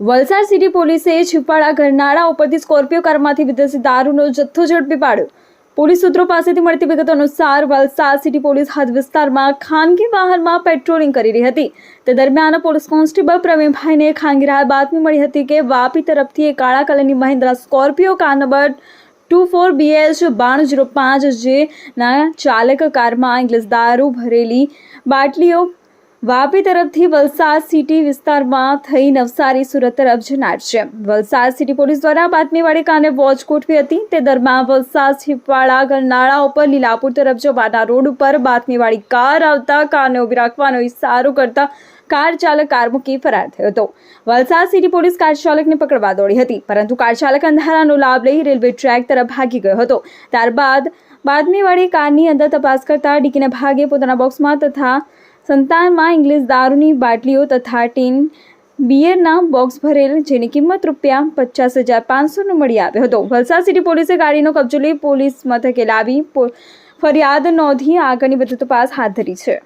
Valsad city પોલીસે છીપાડા ઘરનાળા ઉપરથી Scorpio કારમાંથી વિદેશી દારૂનો જથ્થો ઝડપી પાડ્યો. પોલીસ સૂત્રો પાસેથી મળતી વિગતો અનુસાર વલસાડ સિટી પોલીસ હદ વિસ્તારમાં ખાનગી વાહનમાં પેટ્રોલિંગ કરી રહી હતી. તે દરમિયાન પોલીસ કોન્સ્ટેબલ પ્રવીણભાઈને ખાનગી રાહ બાતમી મળી હતી કે વાપી તરફથી એક કાળા કલરની Mahindra Scorpio car number two four BH બાણું જીરો પાંચ જેના ચાલક કારમાં ઇંગ્લિશ દારૂ ભરેલી બાટલીઓ વાપી તરફથી વલસાડ સિટી વિસ્તારમાં થઈ નવસારી સુરત તરફ જનાર છે. વલસાડ સિટી પોલીસ દ્વારા બાતમીવાળી કારને વોચ ગોઠવી હતી. તે દરમિયાન વલસાડ છીપવાડા ગરનાળા ઉપર લીલાપુર તરફ જવાના રોડ ઉપર બાતમીવાળી કાર આવતા કારને ઊભી રાખવાનો ઇશારો કરતા કાર ચાલક કાર મૂકી ફરાર થયો હતો. વલસાડ સિટી પોલીસ કાર ચાલકને પકડવા દોડી હતી, પરંતુ કાર ચાલક અંધારાનો લાભ લઈ રેલવે ટ્રેક તરફ ભાગી ગયો હતો. ત્યારબાદ બાતમીવાળી કારની અંદર તપાસ કરતા ડીકીને ભાગે પોતાના બોક્સમાં તથા સંતાનમાં ઇંગ્લિશ દારૂની બાટલીઓ તથા ટીન બિયરના બોક્સ ભરેલ જેની કિંમત રૂપિયા પચાસ હજાર પાંચસોનો મળી આવ્યો હતો. વલસાડ સિટી પોલીસે ગાડીનો કબજો લઈ પોલીસ મથકે લાવી ફરિયાદ નોંધી આગળની વધુ તપાસ હાથ ધરી છે.